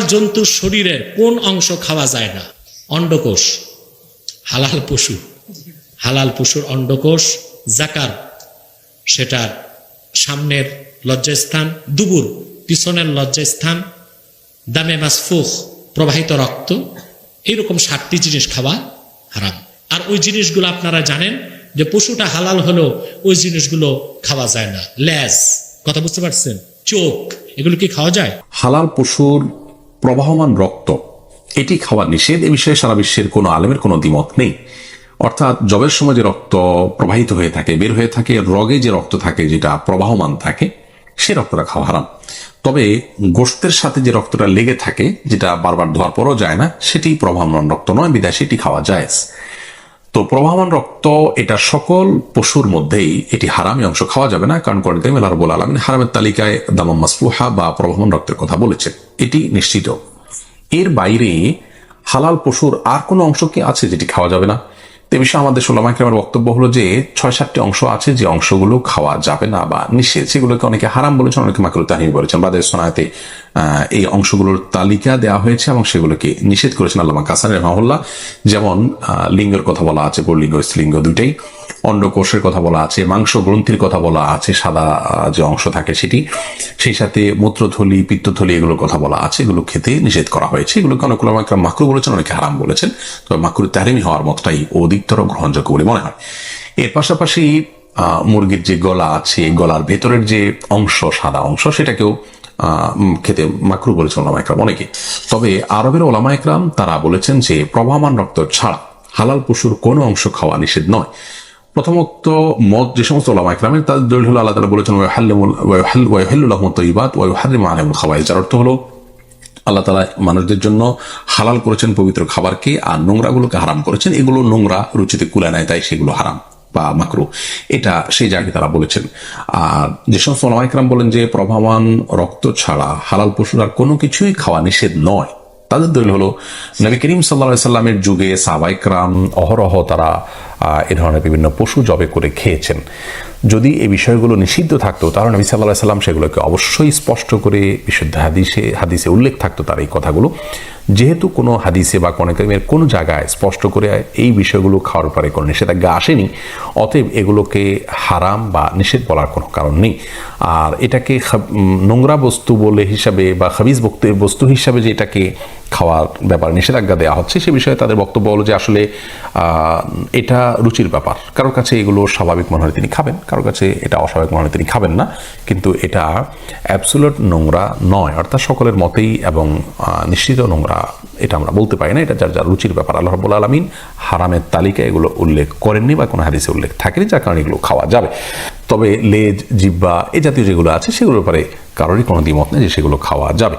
জন্তুর শরীরের কোন অংশ খাওয়া যায় না? অন্ডকোষ, হালাল পশু। হালাল পশুর অন্ডকোষ, জাকার, সেটার সামনের লজ্জাস্থান, দুবুর, পিছনের লজ্জাস্থান, দামে মাসফুখ, প্রবাহিত রক্ত, এইরকম সাতটি জিনিস খাওয়া হারাম। আর ওই জিনিসগুলো আপনারা জানেন যে পশুটা হালাল হলেও ওই জিনিসগুলো খাওয়া যায় না। লেজ, কথা বুঝতে পারছেন? চোখ, এগুলো কি খাওয়া যায়? হালাল পশুর প্রবাহমান রক্ত। এটি খাওয়া নিষেধ, এ বিষয়ে সারা বিশ্বের কোনো আলেমের কোনো দ্বিমত নেই। অর্থাৎ জবের সময় যে রক্ত প্রবাহিত হয়ে থাকে, বের হয়ে থাকে, রগে যে রক্ত থাকে, যেটা প্রবাহমান থাকে, সে রক্তটা খাওয়া হারাম। তবে গোষ্ঠের সাথে যে রক্তটা লেগে থাকে, যেটা বারবার ধোয়ার পরও যায় না, সেটি প্রবাহমান রক্ত নয় বিদায় সেটি খাওয়া যায় তো প্রবাহমান রক্ত, এটা সকল পশুর মধ্যেই এটি হারামি অংশ। খাওয়া যাবে না, কারণ কোরআন কারিম আল্লাহ রাব্বুল আলামিন হারামের তালিকায় দামাম মাসফুহা বা প্রবাহমান রক্তের কথা বলেছেন। এটি নিশ্চিত। এর বাইরে হালাল পশুর আর কোনো অংশ কি আছে যেটি খাওয়া যাবে না? এ বিষয়ে আমাদের সোলামাইক্রামের বক্তব্য হলো যে, ছয় সাতটি অংশ আছে যে অংশগুলো খাওয়া যাবে না বা নিষেধ। সেগুলোকে অনেকে হারাম বলেছেন, অনেকে মাকরু তাহিম বলেছেন। বাদের সোনাতে এই অংশগুলোর তালিকা দেওয়া হয়েছে এবং সেগুলোকে নিষেধ করেছেন আল্লামা কাসানের মহল্লা যেমন লিঙ্গের কথা বলা আছে, পুরলিঙ্গ, স্ত্রীলিঙ্গ দুইটাই। অন্ডকোষের কথা বলা আছে মাংস গ্রন্থির কথা বলা আছে, সাদা যে অংশ থাকে সেটি, সেই সাথে মূত্রথলি, পিত্তথলি এগুলোর কথা বলা আছে, এগুলো খেতে নিষেধ করা হয়েছে। এগুলোকে অনেক একটা মাকরু বলেছেন, অনেকে হারাম বলেছেন। তবে মাকরু তাহারিমি হওয়ার মতটাই অধিকতর গ্রহণযোগ্য বলে মনে হয়। এর পাশাপাশি মুরগির যে গলা আছে গলার ভেতরের যে অংশ, সাদা অংশ, সেটাকেও খেতে মাকরু বলেছেন ওলামা একরাম অনেকে। তবে আরবের ওলামা একরাম তারা বলেছেন যে, প্রবাহমান রক্ত ছাড়া হালাল পশুর কোনো অংশ খাওয়া নিষেধ নয়। প্রথমত মত যে সমস্ত ওলামা ইকরামের তাদের দলিল হলো আল্লাহ তালা বলেছেন ওয়াহিল্লাহমত ইবাদ ওয়াহিম আলমুল খাওয়াই যার অর্থ হলো, আল্লাহ তালা মানুষদের জন্য হালাল করেছেন পবিত্র খাবারকে আর নোংরাগুলোকে হারাম করেছেন। এগুলো নোংরা রুচিতে কুলে নেয় তাই সেগুলো হারাম বা মাকরু। এটা সেই জায়গায় তারা বলেছেন। আর যে সমস্ত ওলামা ইকরাম বলেন যে, প্রভাবান রক্ত ছাড়া হালাল পশুর আর কোনো কিছুই খাওয়া নিষেধ নয়। তাদের দলিল হলো, নবী করিম সাল্লা সাল্লামের যুগে সাবাইকরাম অহরহ তারা এ ধরনের বিভিন্ন পশু জবে করে খেয়েছেন। যদি এই বিষয়গুলো নিষিদ্ধ থাকতো, তাহলে নবী সাল্লাহ সাল্লাম সেগুলোকে অবশ্যই স্পষ্ট করে বিশুদ্ধ হাদিসে হাদিসে উল্লেখ থাকতো তার এই কথাগুলো। যেহেতু কোনো হাদিসে বা কোনো কোনো জায়গায় স্পষ্ট করে এই বিষয়গুলো খাওয়ার পরে কোনো নিষেধাজ্ঞা আসেনি, অতএব এগুলোকে হারাম বা নিষেধ বলার কোনো কারণ নেই। আর এটাকে নোংরা বস্তু বলে হিসাবে বা খাবিজ বস্তু হিসাবে যে এটাকে খাওয়ার ব্যাপারে নিষেধাজ্ঞা দেওয়া হচ্ছে, সে বিষয়ে তাদের বক্তব্য হলো যে আসলে এটা রুচির ব্যাপার। কারোর কাছে এগুলো স্বাভাবিক মনে হয় তিনি খাবেন। কারোর কাছে এটা অস্বাভাবিক মনে তিনি খাবেন না, কিন্তু এটা অ্যাবসুলেট নোংরা নয়। অর্থাৎ সকলের মতেই এবং নিশ্চিত নোংরা এটা আমরা বলতে পারি না। এটা যার যার রুচির ব্যাপার, আল্লাহ রব্বুল আলমিন হারামের তালিকায় এগুলো উল্লেখ করেননি বা কোনো হাদিসে উল্লেখ থাকেনি, যার কারণে এগুলো খাওয়া যাবে। তবে লেজ জিব্বা এ জাতীয় যেগুলো আছে, সেগুলোর ব্যাপারে কারোরই কোনো দ্বিমত নেই যে সেগুলো খাওয়া যাবে।